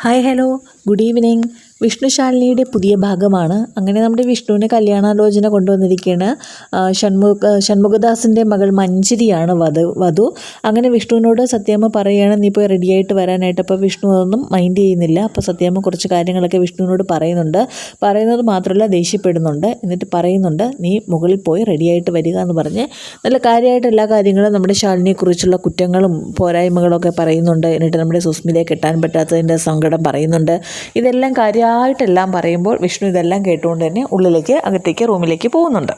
Hi hello good evening വിഷ്ണുശാലിനിയുടെ പുതിയ ഭാഗമാണ്. അങ്ങനെ നമ്മുടെ വിഷ്ണുവിനെ കല്യാണാലോചന കൊണ്ടുവന്നിരിക്കുകയാണ്. ഷൺമുഖ ഷൺമുഖദാസിന്റെ മകൾ മഞ്ജരിയാണ് വധു വധു. അങ്ങനെ വിഷ്ണുവിനോട് സത്യാമ്മ പറയുകയാണ് നീ പോയി റെഡിയായിട്ട് വരാനായിട്ട്. അപ്പോൾ വിഷ്ണു അതൊന്നും മൈൻഡ് ചെയ്യുന്നില്ല. അപ്പോൾ സത്യാമ്മ കുറച്ച് കാര്യങ്ങളൊക്കെ വിഷ്ണുവിനോട് പറയുന്നുണ്ട്. പറയുന്നത് മാത്രമല്ല ദേഷ്യപ്പെടുന്നുണ്ട്. എന്നിട്ട് പറയുന്നുണ്ട് നീ മുകളിൽ പോയി റെഡി ആയിട്ട് വരിക എന്ന് പറഞ്ഞ് നല്ല കാര്യമായിട്ട് എല്ലാ കാര്യങ്ങളും നമ്മുടെ ശാലിനിയെക്കുറിച്ചുള്ള കുറ്റങ്ങളും പോരായ്മകളൊക്കെ പറയുന്നുണ്ട്. എന്നിട്ട് നമ്മുടെ സുസ്മിതയെ കെട്ടാൻ പറ്റാത്തതിന്റെ സങ്കടം പറയുന്നുണ്ട്. ഇതെല്ലാം കാര്യമായിട്ടെല്ലാം പറയുമ്പോൾ വിഷ്ണു ഇതെല്ലാം കേട്ടുകൊണ്ട് തന്നെ ഉള്ളിലേക്ക് അകത്തേക്ക് റൂമിലേക്ക് പോകുന്നുണ്ട്.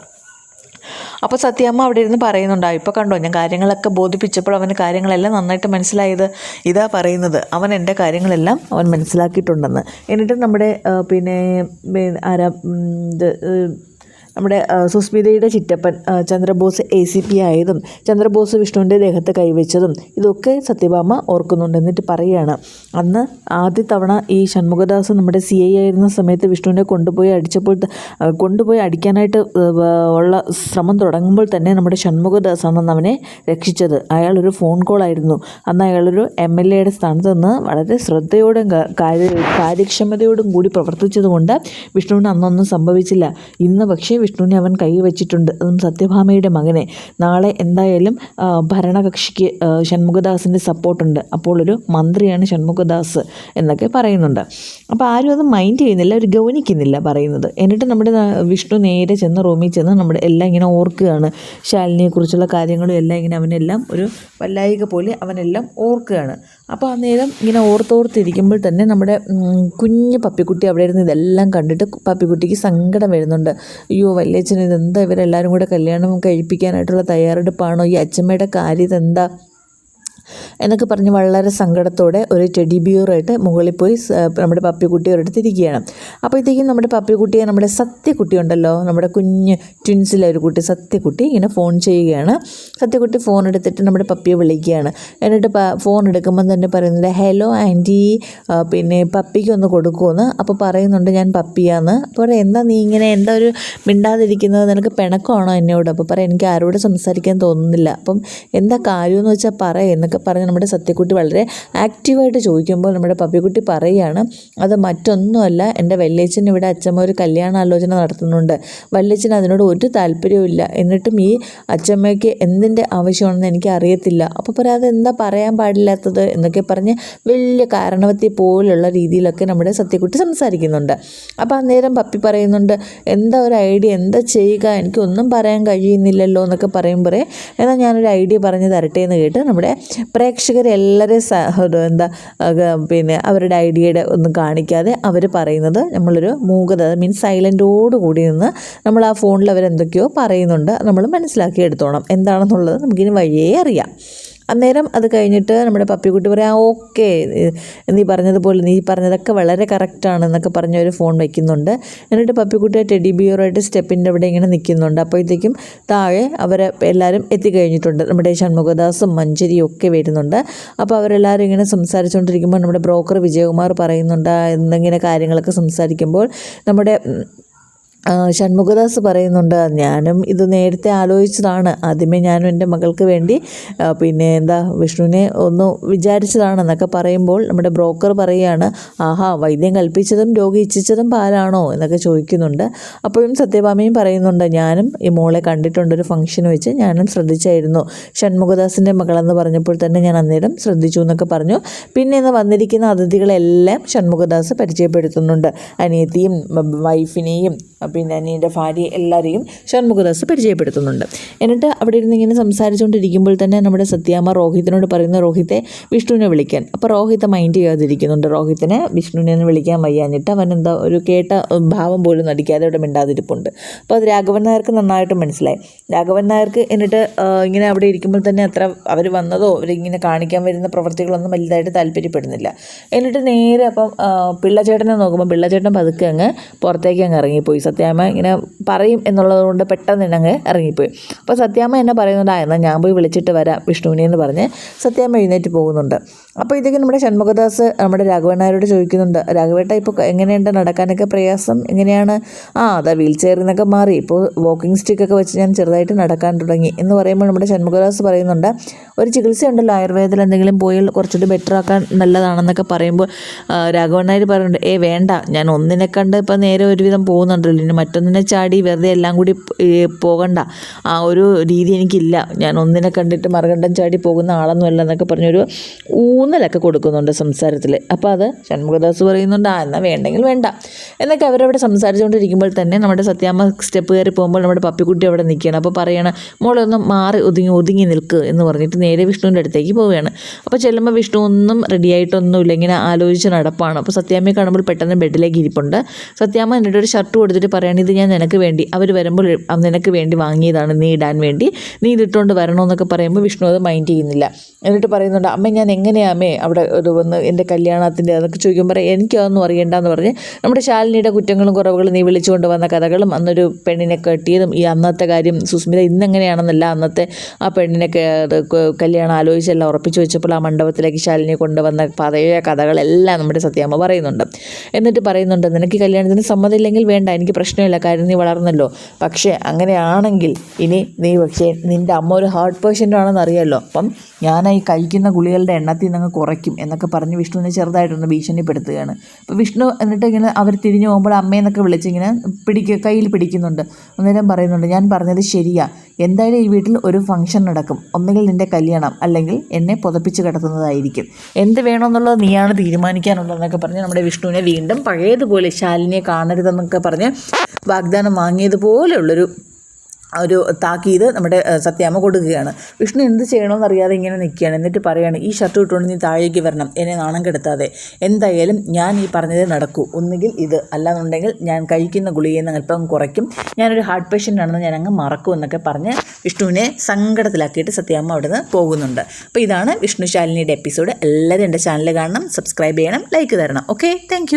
അപ്പോൾ സത്യമ്മ അവിടെ ഇരുന്ന് പറയുന്നുണ്ട് ഇപ്പോൾ കണ്ടോ ഞാൻ കാര്യങ്ങളൊക്കെ ബോധിപ്പിച്ചപ്പോൾ അവന് കാര്യങ്ങളെല്ലാം നന്നായിട്ട് മനസ്സിലായത്. ഇതാ പറയുന്നത് അവൻ എന്റെ കാര്യങ്ങളെല്ലാം അവൻ മനസ്സിലാക്കിയിട്ടുണ്ടെന്ന്. എന്നിട്ട് നമ്മുടെ പിന്നെ ആരാ നമ്മുടെ സുസ്മിതയുടെ ചിറ്റപ്പൻ ചന്ദ്രബോസ് എ സി പി ആയതും ചന്ദ്രബോസ് വിഷ്ണുവിന്റെ ദേഹത്ത് കൈവച്ചതും ഇതൊക്കെ സത്യഭാമ ഓർക്കുന്നുണ്ട് എന്നിട്ട് പറയുകയാണ് അന്ന് ആദ്യ തവണ ഈ ഷൺമുഖദാസ് നമ്മുടെ സി ഐ ആയിരുന്ന സമയത്ത് വിഷ്ണുവിനെ കൊണ്ടുപോയി അടിച്ചപ്പോൾ കൊണ്ടുപോയി അടിക്കാനായിട്ട് ഉള്ള ശ്രമം തുടങ്ങുമ്പോൾ തന്നെ നമ്മുടെ ഷൺമുഖദാസ് അന്ന് അവനെ രക്ഷിച്ചത്. അയാളൊരു ഫോൺ കോൾ ആയിരുന്നു അന്ന് അയാളൊരു എം എൽ എയുടെ സ്ഥാനത്ത് നിന്ന് വളരെ ശ്രദ്ധയോടും കാര്യക്ഷമതയോടും കൂടി പ്രവർത്തിച്ചതുകൊണ്ട് വിഷ്ണുവിന് അന്നൊന്നും സംഭവിച്ചില്ല. ഇന്ന് പക്ഷേ വിഷ്ണുവിനെ അവൻ കൈ വെച്ചിട്ടുണ്ട്. അതും സത്യഭാമയുടെ മകനെ. നാളെ എന്തായാലും ഭരണകക്ഷിക്ക് ഷൺമുഖദാസിന്റെ സപ്പോർട്ടുണ്ട് അപ്പോൾ ഒരു മന്ത്രിയാണ് ഷൺമുഖദാസ് എന്നൊക്കെ പറയുന്നുണ്ട്. അപ്പോൾ ആരും അത് മൈൻഡ് ചെയ്യുന്നില്ല അവർ ഗൗനിക്കുന്നില്ല പറയുന്നത്. എന്നിട്ട് നമ്മുടെ വിഷ്ണു നേരെ ചെന്ന് റൂമിൽ ചെന്ന് നമ്മുടെ എല്ലാം ഇങ്ങനെ ഓർക്കുകയാണ്. ശാലിനിയെക്കുറിച്ചുള്ള കാര്യങ്ങളും എല്ലാം ഇങ്ങനെ അവനെല്ലാം ഒരു വല്ലായിക പോലെ അവനെല്ലാം ഓർക്കുകയാണ്. അപ്പോൾ ആ നേരം ഇങ്ങനെ ഓർത്തോർത്തിരിക്കുമ്പോൾ തന്നെ നമ്മുടെ കുഞ്ഞു പപ്പിക്കുട്ടി അവിടെ ഇരുന്ന് ഇതെല്ലാം കണ്ടിട്ട് പപ്പിക്കുട്ടിക്ക് സങ്കടം വരുന്നുണ്ട്. അയ്യോ വല്യച്ഛൻ ഇതെന്താ? ഇവരെല്ലാവരും കൂടെ കല്യാണം കഴിപ്പിക്കാനായിട്ടുള്ള തയ്യാറെടുപ്പാണോ? ഈ അച്ഛമ്മയുടെ കാര്യം ഇതെന്താ? എന്നൊക്കെ പറഞ്ഞ് വളരെ സങ്കടത്തോടെ ഒരു ടെഡി ബിയറായിട്ട് മുകളിൽ പോയി നമ്മുടെ പപ്പിക്കുട്ടി ഒരിടത്ത് ഇരിക്കുകയാണ്. അപ്പോഴത്തേക്കും നമ്മുടെ പപ്പിക്കുട്ടിയെ നമ്മുടെ സത്യക്കുട്ടി ഉണ്ടല്ലോ നമ്മുടെ കുഞ്ഞ് ട്വിൻസിലെ ഒരു കുട്ടി സത്യക്കുട്ടി ഇങ്ങനെ ഫോൺ ചെയ്യുകയാണ്. സത്യക്കുട്ടി ഫോൺ എടുത്തിട്ട് നമ്മുടെ പപ്പിയെ വിളിക്കുകയാണ്. എന്നിട്ട് ഫോൺ എടുക്കുമ്പം തന്നെ പറയുന്നുണ്ട് ഹലോ ആന്റി പിന്നെ പപ്പിക്ക് ഒന്ന് കൊടുക്കുമെന്ന് അപ്പോൾ പറയുന്നുണ്ട് ഞാൻ പപ്പിയാന്ന്. അപ്പോൾ എന്താ നീ ഇങ്ങനെ എന്താ ഒരു മിണ്ടാതിരിക്കുന്നത്? നിനക്ക് പിണക്കമാണോ എന്നോട്? അപ്പോൾ പറയാം എനിക്ക് ആരോട് സംസാരിക്കാൻ തോന്നുന്നില്ല. അപ്പം എന്താ കാര്യമെന്ന് വെച്ചാൽ പറ എന്നൊക്കെ പറഞ്ഞ് നമ്മുടെ സത്യക്കുട്ടി വളരെ ആക്റ്റീവായിട്ട് ചോദിക്കുമ്പോൾ നമ്മുടെ പപ്പിക്കുട്ടി പറയുകയാണ് അത് മറ്റൊന്നുമല്ല എന്റെ വല്യച്ഛൻ ഇവിടെ അച്ഛമ്മ ഒരു കല്യാണാലോചന നടത്തുന്നുണ്ട്. വല്യച്ഛൻ അതിനോട് ഒരു താല്പര്യവുമില്ല. എന്നിട്ടും ഈ അച്ഛമ്മയ്ക്ക് എന്തിന്റെ ആവശ്യമാണെന്ന് എനിക്ക് അറിയത്തില്ല അപ്പോൾ പറയാം അതെന്താ പറയാൻ പാടില്ലാത്തത്? എന്നൊക്കെ പറഞ്ഞ് വലിയ കാരണവത്തി പോലുള്ള രീതിയിലൊക്കെ നമ്മുടെ സത്യക്കുട്ടി സംസാരിക്കുന്നുണ്ട്. അപ്പോൾ അന്നേരം പപ്പി പറയുന്നുണ്ട് എന്താ ഒരു ഐഡിയ? എന്താ ചെയ്യുക? എനിക്കൊന്നും പറയാൻ കഴിയുന്നില്ലല്ലോ എന്നൊക്കെ പറയുമ്പോഴേ എന്നാൽ ഞാനൊരു ഐഡിയ പറഞ്ഞു തരട്ടെ എന്ന് കേട്ട് നമ്മുടെ ഒരു എന്താ പിന്നെ അവരുടെ ഐഡിയയുടെ ഒന്നും കാണിക്കാതെ അവർ പറയുന്നത് നമ്മളൊരു മൂകത മീൻസ് സൈലന്റോട് കൂടി നിന്ന് നമ്മൾ ആ ഫോണിൽ അവരെന്തൊക്കെയോ പറയുന്നുണ്ട് നമ്മൾ മനസ്സിലാക്കി എടുത്തോണം എന്താണെന്നുള്ളത് നമുക്കിനി വഴിയേ അറിയാം. അന്നേരം അത് കഴിഞ്ഞിട്ട് നമ്മുടെ പപ്പിക്കുട്ടി പറയാം ഓക്കെ. നീ പറഞ്ഞതുപോലെ നീ പറഞ്ഞതൊക്കെ വളരെ കറക്റ്റാണ് എന്നൊക്കെ പറഞ്ഞ ഒരു ഫോൺ വയ്ക്കുന്നുണ്ട് എന്നിട്ട് പപ്പിക്കുട്ടി ടെഡി ബിയറുമായിട്ട് സ്റ്റെപ്പിന്റെ അവിടെ ഇങ്ങനെ നിൽക്കുന്നുണ്ട് അപ്പോഴത്തേക്കും താഴെ അവരെ എല്ലാവരും എത്തിക്കഴിഞ്ഞിട്ടുണ്ട്. നമ്മുടെ ഷൺമുഖദാസും മഞ്ചരിയും ഒക്കെ വരുന്നുണ്ട്. അപ്പോൾ അവരെല്ലാവരും ഇങ്ങനെ സംസാരിച്ചുകൊണ്ടിരിക്കുമ്പോൾ നമ്മുടെ ബ്രോക്കർ വിജയകുമാർ പറയുന്നുണ്ട് എന്നിങ്ങനെ കാര്യങ്ങളൊക്കെ സംസാരിക്കുമ്പോൾ നമ്മുടെ ഷൺമുഖദാസ് പറയുന്നുണ്ട് ഞാനും ഇത് നേരത്തെ ആലോചിച്ചതാണ്. ആദ്യമേ ഞാനും എന്റെ മകൾക്ക് വേണ്ടി പിന്നെ എന്താ വിഷ്ണുവിനെ ഒന്ന് വിചാരിച്ചതാണെന്നൊക്കെ പറയുമ്പോൾ നമ്മുടെ ബ്രോക്കർ പറയുകയാണ് ആഹാ വൈദ്യം കൽപ്പിച്ചതും രോഗി ഇച്ഛിച്ചതും പാലാണോ? എന്നൊക്കെ ചോദിക്കുന്നുണ്ട്. അപ്പോഴും സത്യഭാമയും പറയുന്നുണ്ട് ഞാനും ഈ മോളെ കണ്ടിട്ടുണ്ട് ഒരു ഫംഗ്ഷൻ വെച്ച് ഞാനും ശ്രദ്ധിച്ചായിരുന്നു. ഷൺമുഖദാസിന്റെ മകളെന്ന് പറഞ്ഞപ്പോൾ തന്നെ ഞാൻ അന്നേരം ശ്രദ്ധിച്ചു എന്നൊക്കെ പറഞ്ഞു. പിന്നെ ഇന്ന് വന്നിരിക്കുന്ന അതിഥികളെല്ലാം ഷൺമുഖദാസ് പരിചയപ്പെടുത്തുന്നുണ്ട്. അനിയത്തിയും വൈഫിനെയും പിന്നെ അനിയന്റെ ഭാര്യ എല്ലാവരെയും ഷൺമുഖദാസ് പരിചയപ്പെടുത്തുന്നുണ്ട്. എന്നിട്ട് അവിടെ ഇരുന്ന് ഇങ്ങനെ സംസാരിച്ചുകൊണ്ടിരിക്കുമ്പോൾ തന്നെ നമ്മുടെ സത്യാമ്മ രോഹിത്തിനോട് പറയുന്ന രോഹിത്തെ വിഷ്ണുവിനെ വിളിക്കാൻ. അപ്പോൾ രോഹിത്തെ മൈൻഡ് ചെയ്യാതിരിക്കുന്നുണ്ട്. രോഹിത്തിനെ വിഷ്ണുവിനെ വിളിക്കാൻ വയ്യാഞ്ഞിട്ട് അവൻ എന്താ ഒരു കേട്ട ഭാവം പോലും നടിക്കാതെ അവിടെ മിണ്ടാതിരിപ്പുണ്ട്. അപ്പോൾ അത് രാഘവൻ നായർക്ക് നന്നായിട്ട് മനസ്സിലായി. രാഘവൻ നായർക്ക് എന്നിട്ട് ഇങ്ങനെ അവിടെ ഇരിക്കുമ്പോൾ തന്നെ അത്ര അവർ വന്നതോ അവരിങ്ങനെ കാണിക്കാൻ വരുന്ന പ്രവർത്തികളൊന്നും വലുതായിട്ട് താല്പര്യപ്പെടുന്നില്ല. എന്നിട്ട് നേരെ അപ്പം പിള്ളചേട്ടനെ നോക്കുമ്പോൾ പിള്ളച്ചേട്ടൻ പതുക്കെ അങ്ങ് പുറത്തേക്ക് അങ്ങ് ഇറങ്ങിപ്പോയി. സത്യാമ്മ ഇങ്ങനെ പറയും എന്നുള്ളതുകൊണ്ട് പെട്ടെന്ന് അങ്ങ് ഇറങ്ങിപ്പോയി. അപ്പോൾ സത്യാമ്മ എന്നെ പറയുന്നുണ്ട് ആ എന്നാൽ ഞാൻ പോയി വിളിച്ചിട്ട് വരാം വിഷ്ണുവിനെ എന്ന് പറഞ്ഞ് സത്യാമ്മ എഴുന്നേറ്റ് പോകുന്നുണ്ട്. അപ്പോൾ ഇതൊക്കെ നമ്മുടെ ഷൺമുഖദാസ് നമ്മുടെ രാഘവനായരോട് ചോദിക്കുന്നുണ്ട് രാഘവേട്ട ഇപ്പോൾ എങ്ങനെയുണ്ട്? നടക്കാനൊക്കെ പ്രയാസം? എങ്ങനെയാണ്? ആ അതാ വീൽ ചെയറിൽ നിന്നൊക്കെ മാറി. ഇപ്പോൾ വാക്കിംഗ് സ്റ്റിക്കൊക്കെ വെച്ച് ഞാൻ ചെറുതായിട്ട് നടക്കാൻ തുടങ്ങി. എന്ന് പറയുമ്പോൾ നമ്മുടെ ഷൺമുഖദാസ് പറയുന്നുണ്ട് ഒരു ചികിത്സയുണ്ടല്ലോ ആയുർവേദത്തിൽ എന്തെങ്കിലും പോയി കുറച്ചുകൂടി ബെറ്റർ ആക്കാൻ നല്ലതാണെന്നൊക്കെ പറയുമ്പോൾ രാഘവണ്ണാർ പറയുന്നുണ്ട് ഏ വേണ്ട. ഞാൻ ഒന്നിനെ കണ്ട് ഇപ്പം നേരെ ഒരുവിധം പോകുന്നുണ്ടല്ലോ. ഇനി മറ്റൊന്നിനെ ചാടി വെറുതെ എല്ലാം കൂടി പോകണ്ട. ആ ഒരു രീതി എനിക്കില്ല. ഞാൻ ഒന്നിനെ കണ്ടിട്ട് മറുകണ്ഠം ചാടി പോകുന്ന ആളൊന്നുമല്ല എന്നൊക്കെ പറഞ്ഞൊരു ഊന്നലൊക്കെ കൊടുക്കുന്നുണ്ട് സംസാരത്തിൽ അപ്പോൾ അത് ഷൺമുഖദാസ് പറയുന്നുണ്ട് ആ എന്നാൽ വേണ്ടെങ്കിൽ വേണ്ട. എന്നൊക്കെ അവരവിടെ സംസാരിച്ചുകൊണ്ടിരിക്കുമ്പോൾ തന്നെ നമ്മുടെ സത്യാമ്മ സ്റ്റെപ്പ് കയറി പോകുമ്പോൾ നമ്മുടെ പപ്പിക്കുട്ടി അവിടെ നിൽക്കുകയാണ്. അപ്പോൾ പറയണ മോളൊന്ന് മാറി ഒതുങ്ങി ഒതുങ്ങി നിൽക്കുക എന്ന് പറഞ്ഞിട്ട് നേരെ വിഷ്ണുവിന്റെ അടുത്തേക്ക് പോവുകയാണ്. അപ്പോൾ ചെല്ലുമ്പോൾ വിഷ്ണു ഒന്നും റെഡി ആയിട്ടൊന്നുമില്ല ഇങ്ങനെ ആലോചിച്ച് നടപ്പാണ്. അപ്പോൾ സത്യാമ്മയെ കാണുമ്പോൾ പെട്ടെന്ന് ബെഡിലേക്ക് ഇരിപ്പുണ്ട്. സത്യാമ്മ എന്നിട്ട് ഒരു ഷർട്ട് കൊടുത്തിട്ട് പറയാണ് ഇത് ഞാൻ നിനക്ക് വേണ്ടി അവർ വരുമ്പോൾ നിനക്ക് വേണ്ടി വാങ്ങിയതാണ് നീ ഇടാൻ വേണ്ടി. നീ ഇതിട്ടുകൊണ്ട് വരണമെന്നൊക്കെ പറയുമ്പോൾ വിഷ്ണു അത് മൈൻഡ് ചെയ്യുന്നില്ല. എന്നിട്ട് പറയുന്നുണ്ട് അമ്മ ഞാൻ എങ്ങനെയാ അമ്മേ അവിടെ ഒരു വന്ന് എന്റെ കല്യാണത്തിന്റെ അതൊക്കെ ചോദിക്കുമ്പോൾ എനിക്കതൊന്നും അറിയണ്ടെന്ന് പറഞ്ഞ് നമ്മുടെ ശാലിനിയുടെ കുറ്റങ്ങളും കുറവുകളും നീ വിളിച്ചുകൊണ്ട് വന്ന കഥകളും അന്നൊരു പെണ്ണിനെ കെട്ടിയതും ഈ അന്നത്തെ കാര്യം സുസ്മിത ഇന്നെങ്ങനെയാണെന്നല്ല അന്നത്തെ ആ പെണ്ണിനെ കല്യാണം ആലോചിച്ചെല്ലാം ഉറപ്പിച്ചു വെച്ചപ്പോൾ ആ മണ്ഡപത്തിലേക്ക് ശാലിനിയെ കൊണ്ടുവന്ന പഴയ കഥകളെല്ലാം നമ്മുടെ സത്യാമ്മ പറയുന്നുണ്ട്. എന്നിട്ട് പറയുന്നുണ്ട് നിനക്ക് കല്യാണത്തിന് സമ്മതമില്ലെങ്കിൽ വേണ്ട എനിക്ക് പ്രശ്നമില്ല കാര്യം നീ വളർന്നല്ലോ. പക്ഷേ അങ്ങനെയാണെങ്കിൽ ഇനി നീ പക്ഷേ നിന്റെ അമ്മ ഒരു ഹാർട്ട് പേഷ്യന്റ് ആണെന്ന് അറിയാമല്ലോ അപ്പം ഞാൻ ഈ കഴിക്കുന്ന ഗുളികളുടെ എണ്ണത്തിൽ അങ്ങ് കുറയ്ക്കും എന്നൊക്കെ പറഞ്ഞ് വിഷ്ണുവിനെ ചെറുതായിട്ടൊന്ന് ഭീഷണിപ്പെടുത്തുകയാണ്. അപ്പോൾ വിഷ്ണു എന്നിട്ട് ഇങ്ങനെ അവർ തിരിഞ്ഞു പോകുമ്പോൾ അമ്മയെന്നൊക്കെ വിളിച്ചിങ്ങനെ പിടിക്കുക കയ്യിൽ പിടിക്കുന്നുണ്ട്. അന്നേരം പറയുന്നുണ്ട് ഞാൻ പറഞ്ഞത് ശരിയാ. എന്തായാലും ഈ വീട്ടിൽ ഒരു ഫംഗ്ഷൻ നടക്കും. ഒന്നുകിൽ നിന്റെ കല്യാണം അല്ലെങ്കിൽ എന്നെ പുതപ്പിച്ച് കിടത്തുന്നതായിരിക്കും. എന്ത് വേണമെന്നുള്ളത് നീയാണ് തീരുമാനിക്കാനുള്ളതെന്നൊക്കെ പറഞ്ഞ് നമ്മുടെ വിഷ്ണുവിനെ വീണ്ടും പഴയതുപോലെ ശാലിനിയെ കാണരുതെന്നൊക്കെ പറഞ്ഞ് വാഗ്ദാനം വാങ്ങിയതുപോലെയുള്ളൊരു ഒരു താക്കീത് നമ്മുടെ സത്യാമ്മ കൊടുക്കുകയാണ്. വിഷ്ണു എന്ത് ചെയ്യണമെന്ന് അറിയാതെ ഇങ്ങനെ നിൽക്കുകയാണ്. എന്നിട്ട് പറയാണ് ഈ ഷർട്ട് ഇട്ടുകൊണ്ട് നീ താഴേക്ക് വരണം. എന്നെ നാണം കെടുത്താതെ. എന്തായാലും ഞാൻ ഈ പറഞ്ഞത് നടക്കൂ. ഒന്നുകിൽ ഇത് അല്ലാന്നുണ്ടെങ്കിൽ ഞാൻ കഴിക്കുന്ന ഗുളികയിൽ നിന്ന് അല്പം കുറയ്ക്കും. ഞാനൊരു ഹാർട്ട് പേഷ്യന്റ് ആണെന്ന് ഞാൻ അങ്ങ് മറക്കും എന്നൊക്കെ പറഞ്ഞ് വിഷ്ണുവിനെ സങ്കടത്തിലാക്കിയിട്ട് സത്യാമ്മ അവിടെ നിന്ന് പോകുന്നുണ്ട്. അപ്പോൾ ഇതാണ് വിഷ്ണു ശാലിനിയുടെ എപ്പിസോഡ്. എല്ലാവരും എന്റെ ചാനൽ കാണണം സബ്സ്ക്രൈബ് ചെയ്യണം ലൈക്ക് തരണം. Okay thank